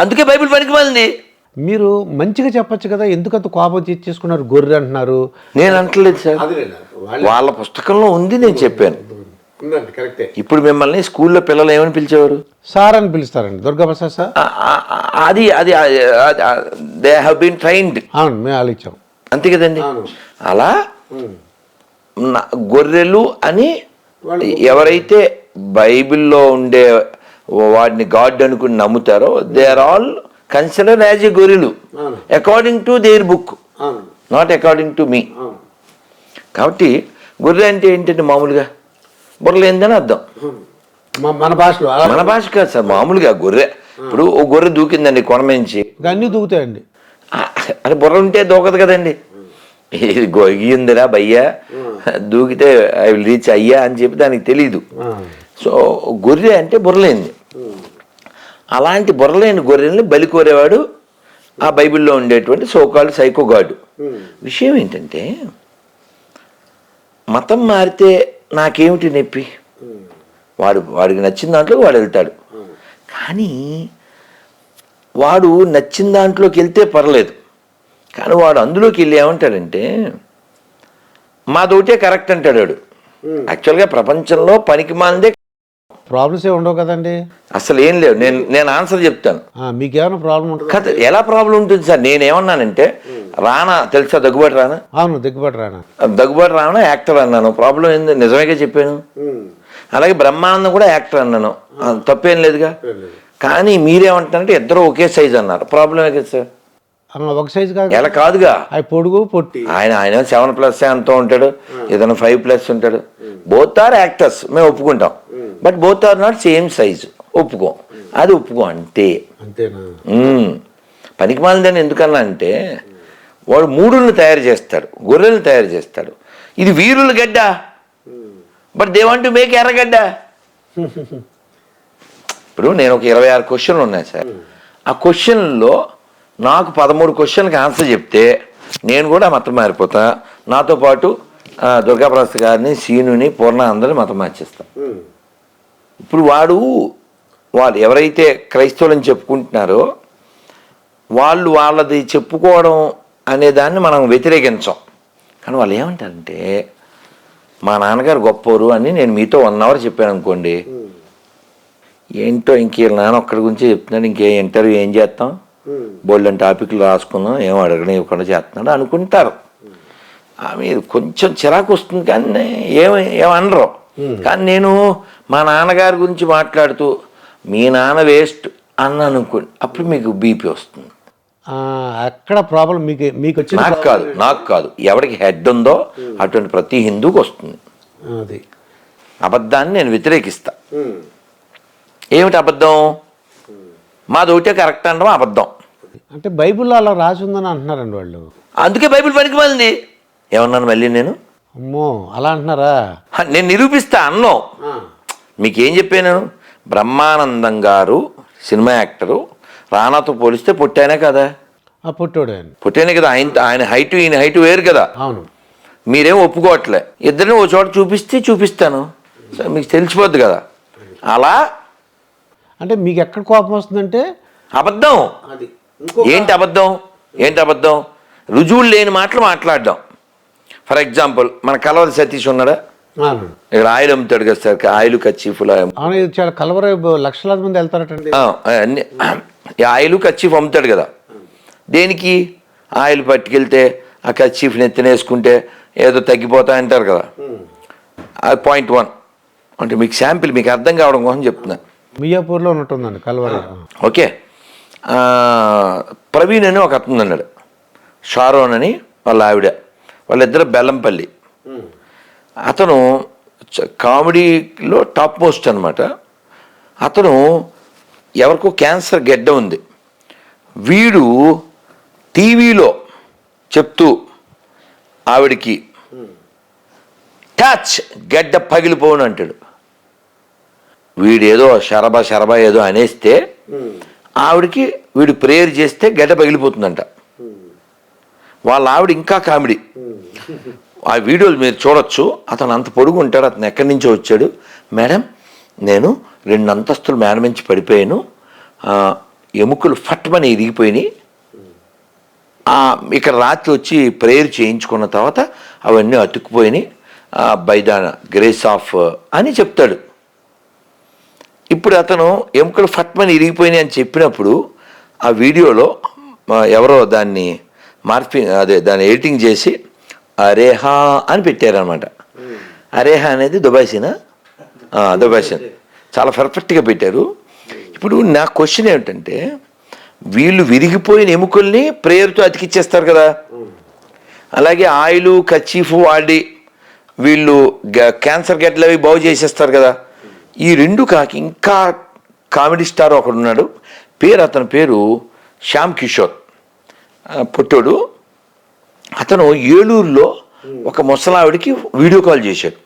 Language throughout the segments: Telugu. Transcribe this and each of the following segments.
అందుకే బైబిల్ పనికిమాలింది మీరు మంచిగా చెప్పొచ్చు కదా ఎందుకంత కోపం తెచ్చేసుకున్నారు గొర్రె అంటున్నారు? నేను అంటలేదు సార్. వాళ్ళ పుస్తకంలో ఉంది నేను చెప్పాను. కరెక్టే. ఇప్పుడు మిమ్మల్ని స్కూల్లో పిల్లలు ఏమని పిలిచేవారు? సార్ అని పిలుస్తారండి. దుర్గాప్రసాద్ సార్? అది అది దే హ్యావ్ బీన్ ట్రైన్డ్ అవును మేము ఇచ్చాం అంతే కదండి. అలా గొర్రెలు అని ఎవరైతే బైబిల్లో ఉండే వాడిని గాడ్ అనుకుని నమ్ముతారో they are all consider as a గొర్రెలు according to their book not according to me కాబట్టి గొర్రె అంటే ఏంటంటే మామూలుగా? గొర్రెలు ఏందని అర్థం? మన భాషలో మన భాష కాదు సార్ మామూలుగా గొర్రె. ఇప్పుడు ఓ గొర్రె దూకిందండి కొనమించి అన్నీ దూకుతాయండి. అది బుర్ర ఉంటే దూకదు కదండి. ఇది గొయ్యిందిరా భయ్యా. దూకితే ఐ విల్ రీచ్ అయ్యా అని చెప్పి దానికి తెలీదు. సో గొర్రె అంటే బుర్రలేంది. అలాంటి బుర్రలేని గొర్రెల్ని బలి కోరేవాడు ఆ బైబిల్లో ఉండేటువంటి సోకాల్డ్ సైకో గాడు. విషయం ఏంటంటే మతం మారితే నాకేమిటి నొప్పి? వాడు వాడికి నచ్చిన దాంట్లో వాడు వెళ్తాడు. కానీ వాడు నచ్చిన దాంట్లోకి వెళ్తే పర్లేదు. కానీ వాడు అందులోకి వెళ్ళి ఏమంటాడంటే మాదోటే కరెక్ట్ అంటాడు వాడు. యాక్చువల్గా ప్రపంచంలో పనికి మాందే ప్రాబ్లమ్స్ ఏ ఉండవు కదండి. అసలు ఏం లేవు. నేను నేను ఆన్సర్ చెప్తాను. ఆ, మీకేమైనా ప్రాబ్లం ఉంటుంది? కథ ఎలా ప్రాబ్లం ఉంటుంది సార్? నేనేమన్నానంటే రానా తెలుసా దగ్గుబాటి రానా? అవును దిగ్గుబాటు రానా. దగ్గుబాటి రానా యాక్టర్ అన్నాను. ప్రాబ్లం ఏంది? నిజమేగా చెప్పాను. అలాగే బ్రహ్మానందం కూడా యాక్టర్ అన్నాను. ఆ, తప్పేం లేదుగా. కానీ మీరేమంటారంటే ఇద్దరు ఒకే సైజ్ అన్నారు. ప్రాబ్లమే కదా సార్. ఆ, ఒక సైజు కాదు. ఎలా కాదుగా? అవి పొడుగు పొట్టి. ఆయన ఆయన సెవెన్ ప్లస్ ఎంతో ఉంటాడు. ఏదైనా ఫైవ్ ప్లస్ ఉంటాడు. బోత్ ఆర్ యాక్టర్స్ మేము ఒప్పుకుంటాం. But both are not same size ఒప్పుకోం. అది ఒప్పుకో అంతే. పనికి మాలిందని ఎందుకన్నా అంటే వాడు మూడులను తయారు చేస్తాడు గొర్రెలను తయారు చేస్తాడు ఇది వీరుల గడ్డ. But they want make Erragadda ఇప్పుడు నేను ఒక ఇరవై ఆరు క్వశ్చన్లు ఉన్నాయి సార్. ఆ క్వశ్చన్లో నాకు పదమూడు క్వశ్చన్కి ఆన్సర్ చెప్తే నేను కూడా మతం మారిపోతా. నాతో పాటు దుర్గాప్రసాద్ గారిని సీనుని పూర్ణ అందరిని మతం మార్చేస్తాం. ఇప్పుడు వాడు వాళ్ళు ఎవరైతే క్రైస్తవులని చెప్పుకుంటున్నారో వాళ్ళు వాళ్ళది చెప్పుకోవడం అనే దాన్ని మనం వ్యతిరేకించాం. కానీ వాళ్ళు ఏమంటారంటే మా నాన్నగారు గొప్పోరు అని నేను మీతో వన్ అవర్ చెప్పాను అనుకోండి ఏంటో ఇంక నాన్న ఒక్కడి గురించి చెప్తున్నాడు. ఇంకే ఇంటర్వ్యూ ఏం చేస్తాం? బోల్డెన్ టాపిక్లు రాసుకుందాం. ఏం అడగడం ఇవ్వకుండా చేస్తున్నాడు అనుకుంటారు. ఆమె కొంచెం చిరాకు వస్తుంది కానీ ఏమి ఏమనరు కానీ నేను మా నాన్నగారి గురించి మాట్లాడుతూ మీ నాన్న వేస్ట్ అని అనుకోండి అప్పుడు మీకు బీపీ వస్తుంది. అక్కడ ప్రాబ్లం మీకు మీకు వచ్చిన నాకు కాదు నాకు కాదు. ఎవరికి హెడ్ ఉందో అటువంటి ప్రతి హిందూకి వస్తుంది. అది. అబద్ధాన్ని నేను వ్యతిరేకిస్తా. ఏమిటి అబద్ధం? మాది ఒకటే కరెక్ట్ అనడం అబద్ధం. అంటే బైబిల్లో అలా రాసి ఉందని అంటున్నారండి వాళ్ళు. అందుకే బైబిల్ పనికి మాలింది. ఏమన్నాను మళ్ళీ నేను? అమ్మో అలా అంటున్నారా? నేను నిరూపిస్తా అన్నం. మీకేం చెప్పాను? బ్రహ్మానందం గారు సినిమా యాక్టరు రానాతో పోలిస్తే పుట్టానే కదా. ఆ పుట్టోడు ఆయన పుట్టానే కదా ఆయన ఆయన హైట్ ఈయన హైట్ వేరు కదా. అవును. మీరేం ఒప్పుకోవట్లే. ఇద్దరిని ఓ చోట చూపిస్తే చూపిస్తాను. సో మీకు తెలిసిపోద్ది కదా. అలా? అంటే మీకు ఎక్కడ కోపం వస్తుందంటే? అబద్ధం. అది. ఏంటి అబద్ధం? ఏంటి అబద్ధం? రుజువులు లేని మాటలు మాట్లాడడం. ఫర్ ఎగ్జాంపుల్ మన కలవరి సతీష్ ఉన్నాడా? ఇక్కడ ఆయిల్ అమ్ముతాడు కదా సార్ ఆయిల్ కచ్చీఫులు చాలా కలవర లక్షలాది మంది వెళ్తారటండి. అన్ని ఈ ఆయిల్ కచ్చీఫ్ అమ్ముతాడు కదా. దేనికి? ఆయిల్ పట్టుకెళ్తే ఆ కచ్చీఫ్ నెత్తినేసుకుంటే ఏదో తగ్గిపోతా అంటారు కదా. అది పాయింట్ వన్ అంటే మీకు శాంపిల్ మీకు అర్థం కావడం కోసం చెప్తున్నా. మియాపూర్లో ఉన్నట్టుందండి కలవర. ఓకే. ప్రవీణ్ అని ఒక అతను అన్నాడు షారోన్ అని వాళ్ళ ఆవిడ. వాళ్ళిద్దరు బెల్లంపల్లి. అతను కామెడీలో టాప్ మోస్ట్ అనమాట అతను ఎవరికో క్యాన్సర్ గెడ్డ ఉంది. వీడు టీవీలో చెప్తూ ఆవిడికి టచ్ గడ్డ పగిలిపోను అంటాడు. వీడేదో శరబా శరబా ఏదో అనేస్తే ఆవిడకి వీడు ప్రేయర్ చేస్తే గడ్డ పగిలిపోతుందంట. వాళ్ళ ఆవిడ ఇంకా కామెడీ. ఆ వీడియోలు మీరు చూడొచ్చు. అతను అంత పొడుగు ఉంటాడు. అతను ఎక్కడి నుంచో వచ్చాడు. మేడం నేను రెండు అంతస్తులు మేనమించి పడిపోయాను. ఎముకలు ఫట్మని ఇరిగిపోయినాయి. ఇక్కడ రాత్రి వచ్చి ప్రేయర్ చేయించుకున్న తర్వాత అవన్నీ అతుక్కుపోయినాయి. బై ద గ్రేస్ ఆఫ్ అని చెప్తాడు. ఇప్పుడు అతను ఎముకలు ఫట్మని ఇరిగిపోయినాయి అని చెప్పినప్పుడు ఆ వీడియోలో ఎవరో దాన్ని మార్పి అదే దాన్ని ఎడిటింగ్ చేసి అరేహా అని పెట్టారనమాట అరేహా అనేది దుబాయ్సీనా? దుబాయ్ దుబాయ్సీన్. చాలా పర్ఫెక్ట్గా పెట్టారు. ఇప్పుడు నా క్వశ్చన్ ఏమిటంటే వీళ్ళు విరిగిపోయిన ఎముకల్ని ప్రేయర్తో అతికిచ్చేస్తారు కదా. అలాగే ఆయిల్ కచ్చీఫ్ వాడి వీళ్ళు క్యాన్సర్ గడ్డలు అవి బాగు చేసేస్తారు కదా. ఈ రెండు కాక ఇంకా కామెడీ స్టార్ ఒకడున్నాడు. పేరు అతని పేరు శ్యామ్ కిషోర్. పుట్టోడు. అతను ఏలూరులో ఒక ముసలావిడికి వీడియో కాల్ చేశాడు.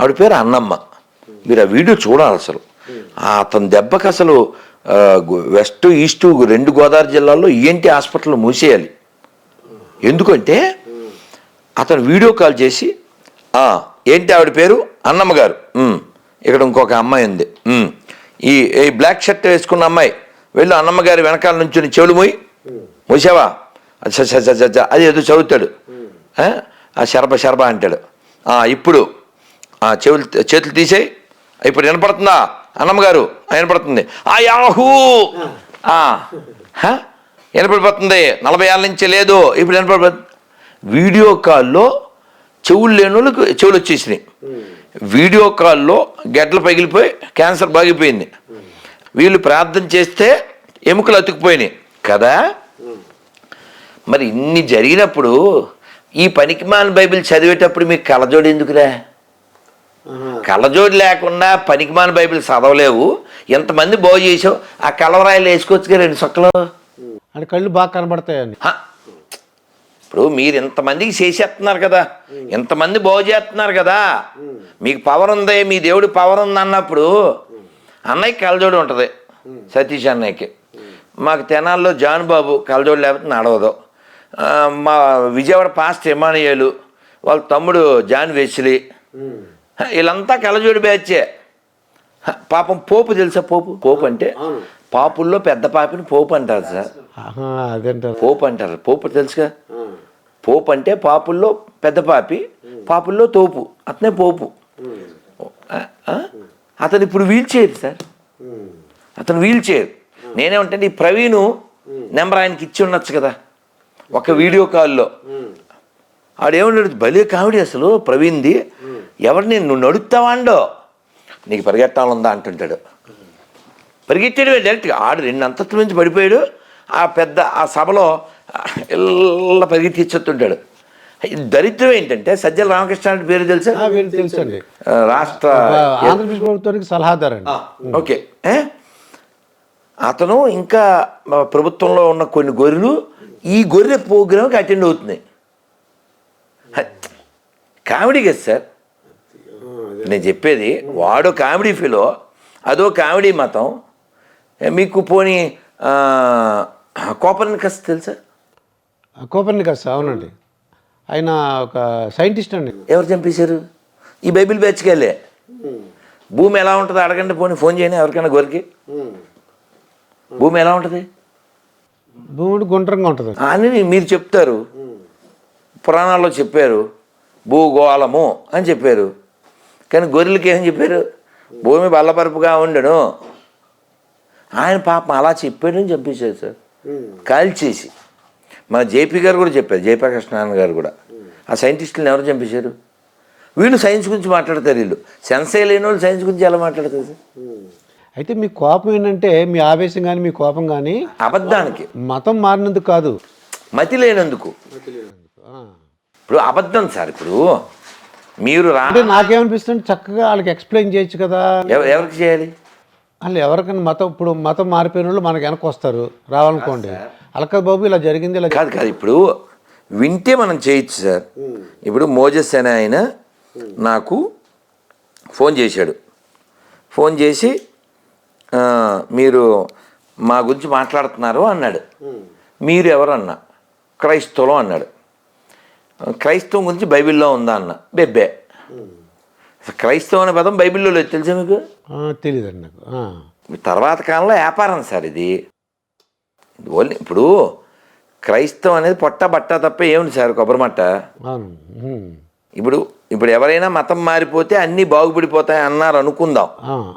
ఆవిడ పేరు అన్నమ్మ. మీరు ఆ వీడియో చూడాలి అసలు. అతని దెబ్బకి అసలు వెస్ట్ ఈస్ట్ రెండు గోదావరి జిల్లాల్లో ఈఎన్టీ హాస్పిటల్ మూసేయాలి. ఎందుకంటే అతను వీడియో కాల్ చేసి "ఆ, ఏంటి ఆవిడ పేరు? అన్నమ్మ గారు. "ఉమ్, ఇక్కడ ఇంకొక అమ్మాయి ఉంది. "ఉమ్, ఈ ఈ బ్లాక్ షర్ట్ వేసుకున్న అమ్మాయి. వెళ్ళు అన్నమ్మ గారి వెనకాల నుంచి చెవులు మూయి. మూసావా? అచ్చ అది ఏదో చదువుతాడు. ఆ? శరబ శరబ అంటాడు. "ఆ, ఇప్పుడు ఆ చెవులు చేతులు తీసేయి. ఇప్పుడు వినపడుతుందా? అన్నమ్మ గారు "ఆ, వినపడుతుంది. ఆ యాహూ? వినపడిపోతుంది. నలభై ఏళ్ళ నుంచి లేదు. ఇప్పుడు వినపడిపోతుంది. వీడియో కాల్లో చెవులు లేని వాళ్ళకి చెవులు వచ్చేసినాయి. వీడియో కాల్లో గడ్డలు పగిలిపోయి క్యాన్సర్ బాగిపోయింది. వీళ్ళు ప్రార్థన చేస్తే ఎముకలు అతుక్కుపోయినాయి. కదా? మరి ఇన్ని జరిగినప్పుడు ఈ పనికిమాల బైబిల్ చదివేటప్పుడు మీకు కళ్ళజోడు ఎందుకురా? కళ్ళజోడు లేకుండా పనికిమాల బైబిల్ చదవలేవు. ఎంతమంది బాగు చేసావు? ఆ కలవరాయిలు వేసుకోవచ్చుగా రెండు సొక్కలు? అంటే కళ్ళు బాగా కనబడతాయని హ. ఇప్పుడు మీరు ఇంతమందికి చేసేస్తున్నారు కదా? ఇంతమంది బాగు చేస్తున్నారు కదా? మీకు పవర్ ఉంది మీ దేవుడి పవర్ ఉంది అన్నప్పుడు అన్నయ్యకి కలజోడు ఉంటుంది సతీష్ అన్నయ్యకి. మాకు తెనాల్లో జాన్ బాబు కలజోడు లేకపోతే నడవదు. మా విజయవాడ పాస్ట్ ఇమానియేలు వాళ్ళ తమ్ముడు జాన్ వెస్లీ. వీళ్ళంతా కలజోడు బ్యాచే. పాపం పోపు తెలుసా పోపు? పోపు అంటే పాపుల్లో పెద్ద పాపిని పోపు అంటారు సార్. అదేంటారు. పోపు అంటారు. పోపు తెలుసుగా? పోపు అంటే పాపుల్లో పెద్ద పాపి పాపుల్లో తోపు. అతనే పోపు? అతను ఇప్పుడు వీల్ చైర్ సార్. అతను వీల్ చైర్. నేనేమంటే ఈ ప్రవీణు నెంబర్ ఆయనకి ఇచ్చి ఉండొచ్చు కదా. ఒక వీడియో కాల్లో. ఆడేమన్నాడు భలే కామెడీ అసలు ప్రవీణ్ది. ఎవరిని నువ్వు నడుపుతావా అండో? నీకు పరిగెట్టాలందా అంటుంటాడు. పరిగెట్టాడు డైరెక్ట్గా ఆడు రెండు అంతస్తుల నుంచి పడిపోయాడు. ఆ పెద్ద ఆ సభలో ఇళ్ళ పరిగెత్తి ఇచ్చేస్తుంటాడు ఈ దరిద్రం ఏంటంటే సజ్జల రామకృష్ణ అంటే పేరు తెలుసా? తెలుసండి. రాష్ట్ర ఆంధ్రప్రదేశ్ ప్రభుత్వానికి సలహాదారండి. ఓకే? అతను ఇంకా ప్రభుత్వంలో ఉన్న కొన్ని గొర్రెలు ఈ గొర్రె ప్రోగ్రామ్కి అటెండ్ అవుతున్నాయి. కామెడీ కదా సార్. నేను చెప్పేది వాడు కామెడీ ఫీలో అదో కామెడీ మతం. మీకు పోనీ కోపర్నికస్ తెలుసా? కోపర్నికస్ అవునండి. ఆయన ఒక సైంటిస్ట్ అండి. ఎవరు చంపేశారు? ఈ బైబిల్ బ్యాచ్కి వెళ్ళే. భూమి ఎలా ఉంటుందో అడగండి పోనీ ఫోన్ చేయని ఎవరికైనా గొరికి భూమి ఎలా ఉంటుంది? భూమి గుండ్రంగా ఉంటుంది. అని మీరు చెప్తారు. పురాణాల్లో చెప్పారు. భూగోళము అని చెప్పారు. కానీ గొర్రెలకి ఏమని చెప్పారు? భూమి బల్లపరుపుగా ఉండను. ఆయన పాపం అలా చెప్పాడని చంపించారు సార్. కాల్చేసి. మన జేపీ గారు కూడా చెప్పారు. జయప్రకాష్ గారు కూడా. ఆ సైంటిస్టులను ఎవరు చంపేశారు? వీళ్ళు సైన్స్ గురించి మాట్లాడతారు వీళ్ళు. సెన్సే లేని వాళ్ళు సైన్స్ గురించి ఎలా మాట్లాడతారు సార్? అయితే మీ కోపం ఏంటంటే మీ ఆవేశం కానీ మీ కోపం కానీ అబద్ధానికి. మతం మారినందుకు కాదు. మతి లేనందుకు. ఇప్పుడు అబద్ధం సార్ ఇప్పుడు మీరు రా అంటే నాకేమనిపిస్తుంది చక్కగా వాళ్ళకి ఎక్స్ప్లెయిన్ చేయొచ్చు కదా. ఎవ- ఎవరికి చేయాలి? వాళ్ళు ఎవరికైనా మతం ఇప్పుడు మతం మారిపోయిన వాళ్ళు మనకు వెనక్కి వస్తారు. రావాలనుకోండి. అలకా బాబు ఇలా జరిగింది ఇలా కాదు కాదు ఇప్పుడు వింటే మనం చేయొచ్చు సార్. ఇప్పుడు మోజస్ అనే ఆయన నాకు ఫోన్ చేశాడు. ఫోన్ చేసి "ఆ, మీరు మా గురించి మాట్లాడుతున్నారు అన్నాడు. మీరు ఎవరన్నా? క్రైస్తవం అన్నాడు. క్రైస్తవం గురించి బైబిల్లో ఉందా అన్న? బెబ్బే. క్రైస్తవం అనే పదం బైబిల్లో లేదు తెలుసా మీకు? తెలియదండి నాకు. తర్వాత కాలంలో వ్యాపారం సార్ ఇది. ఓన్లీ ఇప్పుడు క్రైస్తవం అనేది పొట్ట బట్ట తప్ప ఏముంది సార్ కొబ్బరి మట్ట. ఇప్పుడు ఇప్పుడు ఎవరైనా మతం మారిపోతే అన్నీ బాగుపడిపోతాయి అన్నారు అనుకుందాం.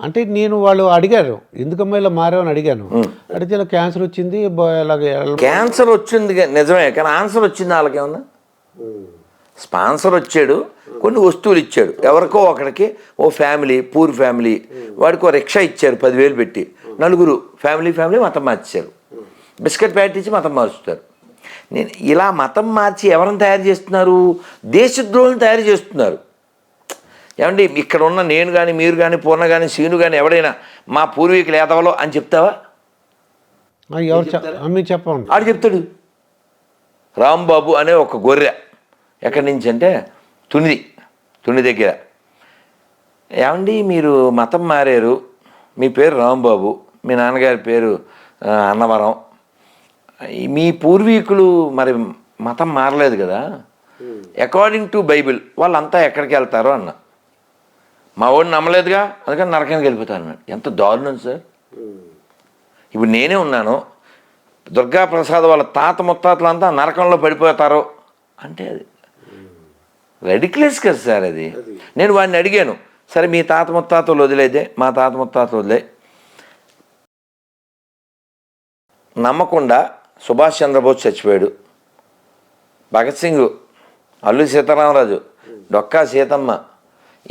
అంటే నేను వాళ్ళు అడిగారు. ఎందుకమ్మా ఇలా మారావని అడిగాను. అడిగితే ఇలా క్యాన్సర్ వచ్చింది క్యాన్సర్ వచ్చింది నిజమే కానీ ఆన్సర్ వచ్చింది వాళ్ళకేమన్నా? స్పాన్సర్ వచ్చాడు కొన్ని వస్తువులు ఇచ్చాడు. ఎవరికో ఒకడికి ఓ ఫ్యామిలీ పూర్ ఫ్యామిలీ వాడికి ఓ రిక్షా ఇచ్చారు పదివేలు పెట్టి. నలుగురు ఫ్యామిలీ ఫ్యామిలీ మతం మార్చారు బిస్కెట్ ప్యాకెట్ ఇచ్చి మతం మార్చుతారు. నేను ఇలా మతం మార్చి ఎవరిని తయారు చేస్తున్నారు? దేశద్రోహులను తయారు చేస్తున్నారు. ఏమండి ఇక్కడ ఉన్న నేను కానీ మీరు కానీ పూర్ణ కానీ సీను కానీ ఎవడైనా మా పూర్వీకులు ఏదవలో అని చెప్తావా? ఎవరు చెప్పండి ఆడు చెప్తాడు. రాంబాబు అనే ఒక గొర్రె ఎక్కడి నుంచి అంటే తునిది తుని దగ్గర. ఏమండి మీరు మతం మారారు. మీ పేరు రాంబాబు మీ నాన్నగారి పేరు అన్నవరం. మీ పూర్వీకులు మరి మతం మారలేదు కదా? అకార్డింగ్ టు బైబిల్ వాళ్ళంతా ఎక్కడికి వెళ్తారో అన్న. మా వాడిని నమ్మలేదుగా అందుకని నరకానికి వెళ్ళిపోతాను అన్నాడు. ఎంత దారుణం సార్. ఇప్పుడు నేనే ఉన్నాను దుర్గా ప్రసాద్ వాళ్ళ తాత ముత్తాతలంతా నరకంలో పడిపోతారు అంటే అది రెడిక్లెస్ కదా సార్ అది. నేను వాడిని అడిగాను సరే మీ తాత ముత్తాతలు వదిలేదే మా తాత ముత్తాతలు వదిలే. నమ్మకుండా సుభాష్ చంద్రబోస్ చచ్చిపోయాడు. భగత్ సింగ్ అల్లు సీతారామరాజు డొక్కా సీతమ్మ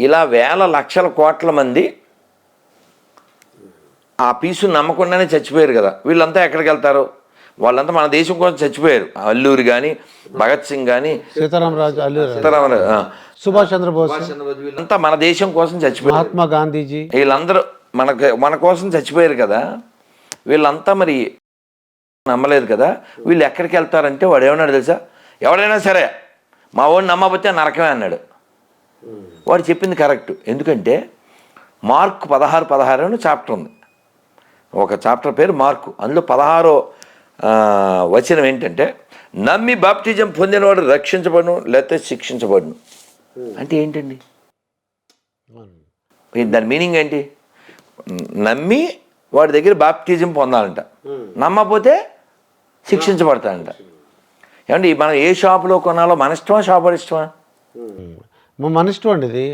ఇలా వేల లక్షల కోట్ల మంది ఆ పీసు నమ్మకుండానే చచ్చిపోయారు కదా. వీళ్ళంతా ఎక్కడికి వెళ్తారు? వాళ్ళంతా మన దేశం కోసం చచ్చిపోయారు. అల్లూరి కానీ భగత్ సింగ్ కానీ సీతారామరాజు సీతారామరాజు. సుభాష్ చంద్రబోస్. వీళ్ళంతా మన దేశం కోసం చచ్చిపోయారు. మహాత్మా గాంధీజీ. వీళ్ళందరూ మనకు మన కోసం చచ్చిపోయారు కదా. వీళ్ళంతా మరి నమ్మలేదు కదా. వీళ్ళు ఎక్కడికి వెళ్తారంటే వాడు ఏమన్నాడు తెలుసా? ఎవడైనా సరే మా వాడిని నమ్మకపోతే నరకమే అన్నాడు. వాడు చెప్పింది కరెక్ట్. ఎందుకంటే మార్క్ పదహారు పదహారు అని చాప్టర్ ఉంది. ఒక చాప్టర్ పేరు మార్కు. అందులో పదహారో వచనం ఏంటంటే నమ్మి బాప్టిజం పొందినవాడు రక్షించబడును లేకపోతే శిక్షించబడును. అంటే ఏంటండి? దాని మీనింగ్ ఏంటి? నమ్మి వాడి దగ్గర బాప్టిజం పొందాలంట. నమ్మకపోతే శిక్షించబడతాడంట ఏమండి మనం ఏ షాపులో కొనాలో మన ఇష్టమా షాప్ ఇష్టమా? మా మన ఇష్టం అండి ఇది.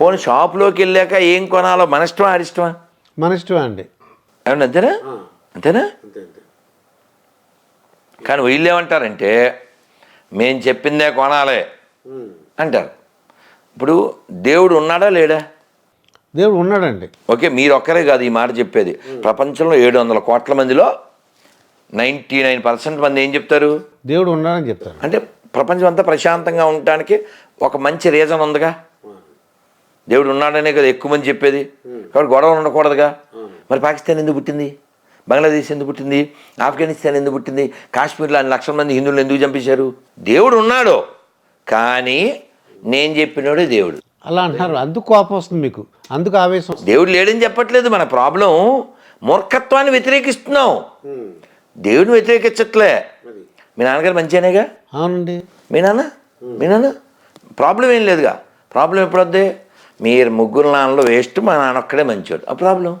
పోనీ షాపులోకి వెళ్ళాక ఏం కొనాలో మన ఇష్టమా ఆడి ఇష్టమా? మన ఇష్టమే అండి. ఏమన్నా అంతేనా? అంతేనా? కానీ వీళ్ళు ఏమంటారంటే మేం చెప్పిందే కొనాలి అంటారు. ఇప్పుడు దేవుడు ఉన్నాడా లేడా? దేవుడు ఉన్నాడండి. ఓకే మీరు ఒక్కరే కాదు ఈ మాట చెప్పేది. ప్రపంచంలో ఏడు వందల కోట్ల మందిలో నైంటీ నైన్ పర్సెంట్ మంది ఏం చెప్తారు? దేవుడు ఉన్నాడని చెప్తారు. అంటే ప్రపంచం అంతా ప్రశాంతంగా ఉండటానికి ఒక మంచి రీజన్ ఉందిగా. దేవుడు ఉన్నాడనే కదా ఎక్కువ మంది చెప్పేది. కాబట్టి గొడవలు ఉండకూడదుగా. మరి పాకిస్తాన్ ఎందుకు పుట్టింది? బంగ్లాదేశ్ ఎందుకు పుట్టింది? ఆఫ్ఘనిస్తాన్ ఎందుకు పుట్టింది? కాశ్మీర్లో అన్ని లక్షల మంది హిందువులు ఎందుకు చంపేశారు? దేవుడు ఉన్నాడు. కానీ నేను చెప్పినోడే దేవుడు. అలా అంటున్నారు. అందుకు కోపం వస్తుంది మీకు. అందుకు ఆవేశం దేవుడు లేడని చెప్పట్లేదు. మన ప్రాబ్లం మూర్ఖత్వాన్ని వ్యతిరేకిస్తున్నాం. దేవుడిని వ్యతిరేకించట్లే. మీ నాన్నగారు మంచిగానేగా? అవునండి. మీ నాన్న? మీ నాన్న? ప్రాబ్లం ఏం లేదుగా. ప్రాబ్లం ఎప్పుడొద్ది? మీరు ముగ్గురు నాన్నలో వేస్ట్ మా నాన్న ఒక్కడే మంచివాడు ఆ ప్రాబ్లం?